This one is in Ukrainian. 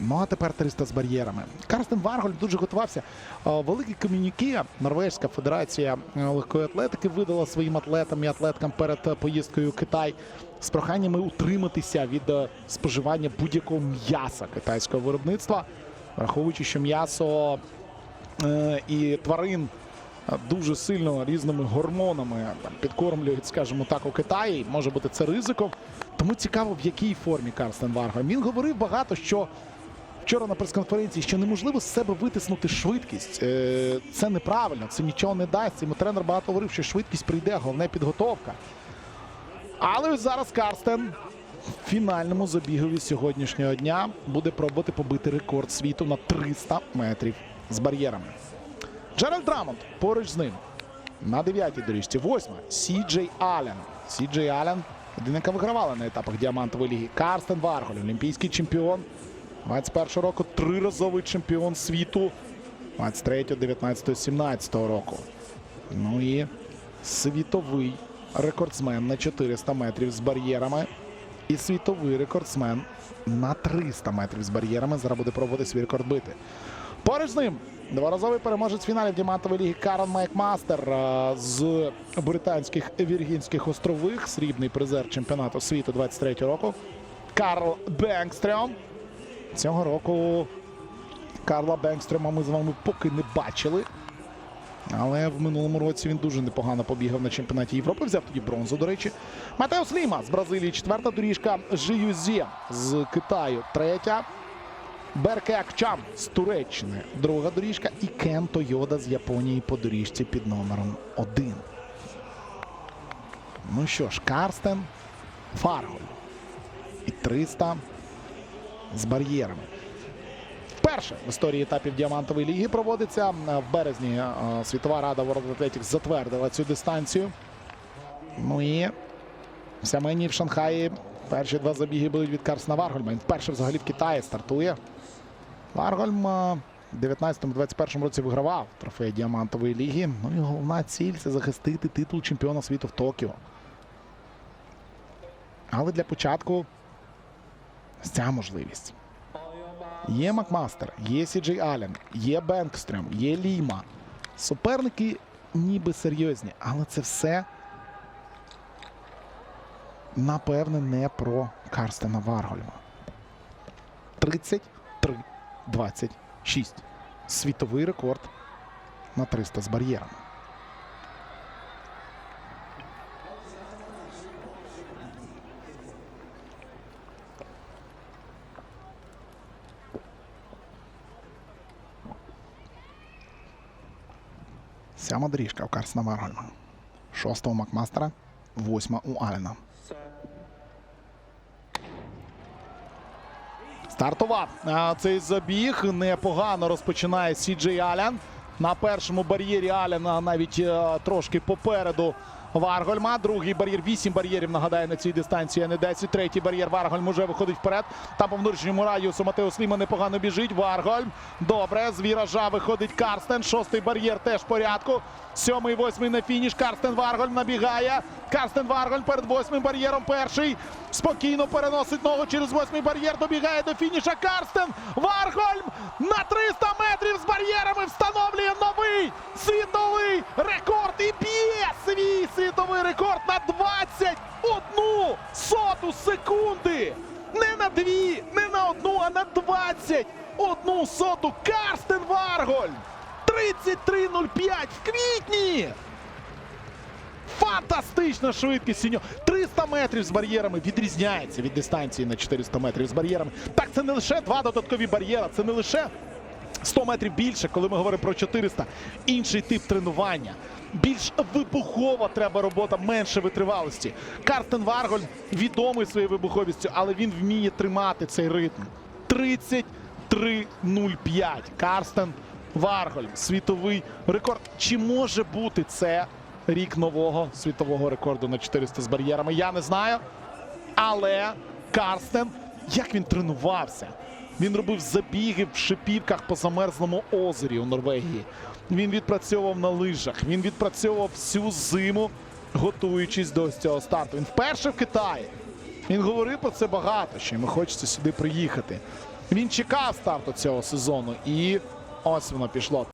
Ну а тепер 300 з бар'єрами. Карстен Варголь дуже готувався. Е, Велике комюніке Норвезька федерація е, легкої атлетики видала своїм атлетам і атлеткам перед е, поїздкою у Китай з проханнями утриматися від споживання будь-якого м'яса китайського виробництва, враховуючи, що м'ясо і тварин дуже сильно різними гормонами там, підкормлюють, скажімо так, у Китаї. Може бути це ризиком. Тому цікаво, в якій формі Карстен Варголь. Він говорив багато, що вчора на прес-конференції, що неможливо з себе витиснути швидкість. Е, Це неправильно, це нічого не дасть. Йому тренер багато говорив, що швидкість прийде, головне підготовка. Але ось зараз Карстен в фінальному забігові сьогоднішнього дня буде пробувати побити рекорд світу на 300 метрів з бар'єрами. Джеральд Драмонт поруч з ним. На дев'ятій доріжці. Восьма. Сі Джей Аллен. Сі Джей. Один, яка вигравала на етапах діамантової ліги. Карстен Варголь, олімпійський чемпіон. 21 року триразовий чемпіон світу. 23, 19, 17 року. Ну і світовий рекордсмен на 400 метрів з бар'єрами. І світовий рекордсмен на 300 метрів з бар'єрами. Зараз буде пробувати свій рекорд бити. Поруч з ним дворазовий переможець фіналів Дімантової ліги Карен Майкмастер з британських Віргінських острових, срібний призер чемпіонату світу 23 року. Карл Бенгстрем. Цього року Карла Бенгстрема ми з вами поки не бачили. Але в минулому році він дуже непогано побігав на чемпіонаті Європи. Взяв тоді бронзу, до речі. Матеус Ліма з Бразилії, четверта доріжка. Жиюзє з Китаю, третя. Берке Акчан з Туреччини, друга доріжка. І Кен Тойода з Японії по доріжці під номером 1. Ну що ж, Карстен Фарголь. І 300 з бар'єрами. Вперше в історії етапів діамантової ліги проводиться в березні. е, Світова рада World Athletics затвердила цю дистанцію. Ну і в Сямені в Шанхаї перші два забіги будуть від Карсена Варгольма. Він вперше взагалі в Китаї стартує. Варгольм е, в 19-21 році вигравав трофей діамантової ліги. Ну і головна ціль це захистити титул чемпіона світу в Токіо. Але для початку ця можливість. Є Макмастер, є Сіджей Аллен, є Бенкстрем, є Ліма. Суперники ніби серйозні, але це все напевне не про Карстена Варгольма. 33-26. Світовий рекорд на 300 з бар'єрами. Сьома доріжка у Карсена Варгольма. Шоста у Макмастера, восьма у Алена. Стартував цей забіг. Непогано розпочинає Сіджей Алян. На першому бар'єрі Аляна навіть е, трошки попереду Варгольма. Другий бар'єр, вісім бар'єрів нагадає на цій дистанції, а не 10. Третій бар'єр Варгольм уже виходить вперед. Там по внутрішньому радіусу Матеус Ліма непогано біжить. Варгольм. Добре. З віража виходить Карстен. Шостий бар'єр теж в порядку. Сьомий, восьмий на фініш. Карстен Варгольм набігає. Карстен Варгольм перед восьмим бар'єром перший. Спокійно переносить ногу через восьмий бар'єр. Добігає до фініша. Карстен Варгольм на 300 метрів з бар'єрами встановлює новий світовий рекорд і б'є світовий рекорд на 21 соту секунди. Не на дві, не на одну, а на 21 соту. Карстен Варгольм. 33.05 в квітні. Фантастична швидкість сіньо. 300 метрів з бар'єрами відрізняється від дистанції на 400 метрів з бар'єрами. Так, це не лише два додаткові бар'єри, це не лише 100 метрів більше, коли ми говоримо про 400. Інший тип тренування. Більш вибухова треба робота, менше витривалості. Карстен Варголь відомий своєю вибуховістю, але він вміє тримати цей ритм. 33.05. Карстен Варголь. Світовий рекорд. Чи може бути це рік нового світового рекорду на 400 з бар'єрами? Я не знаю. Але Карстен, як він тренувався? Він робив забіги в шипівках по замерзлому озері у Норвегії. Він відпрацьовував на лижах. Він відпрацьовував всю зиму, готуючись до цього старту. Він вперше в Китаї. Він говорив про це багато, що йому хочеться сюди приїхати. Він чекав старту цього сезону, і ось воно пішло.